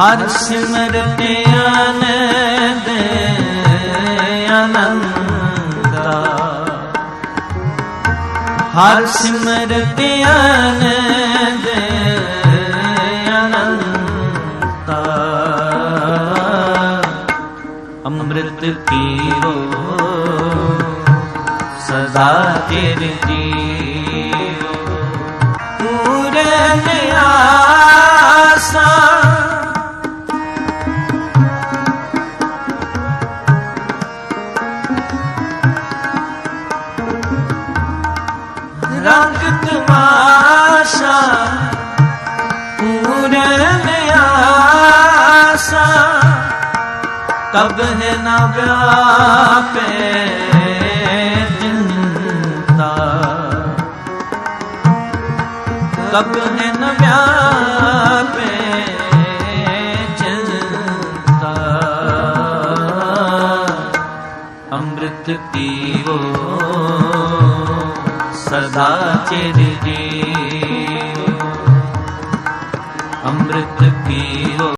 ਹਰ ਸਿਮਰਤ ਆਨੰਦ ਆਨੰਦਾ ਹਰ ਸਿਮਰਤ ਆਨੰਦ ਆਨੰਦਾ ਅੰਮ੍ਰਿਤ ਪੀਵੋ ਸਦਾ ਚਿਰ ਜੀਵੋ ਰੰਗ ਤਮਾਸ਼ਾ ਪੂਰਨ ਆਸਾ ਕਬ ਹੈ ਨਾ ਵਿਆਪੇ ਚਿੰਤਾ ਕਬ ਹੈ ਨ ਵਿਆਪੇ ਚਿੰਤਾ ਅੰਮ੍ਰਿਤ ਪੀਵੋ ਸਦਾ ਚਿਰ ਜੀ ਅੰਮ੍ਰਿਤ ਪੀਓ।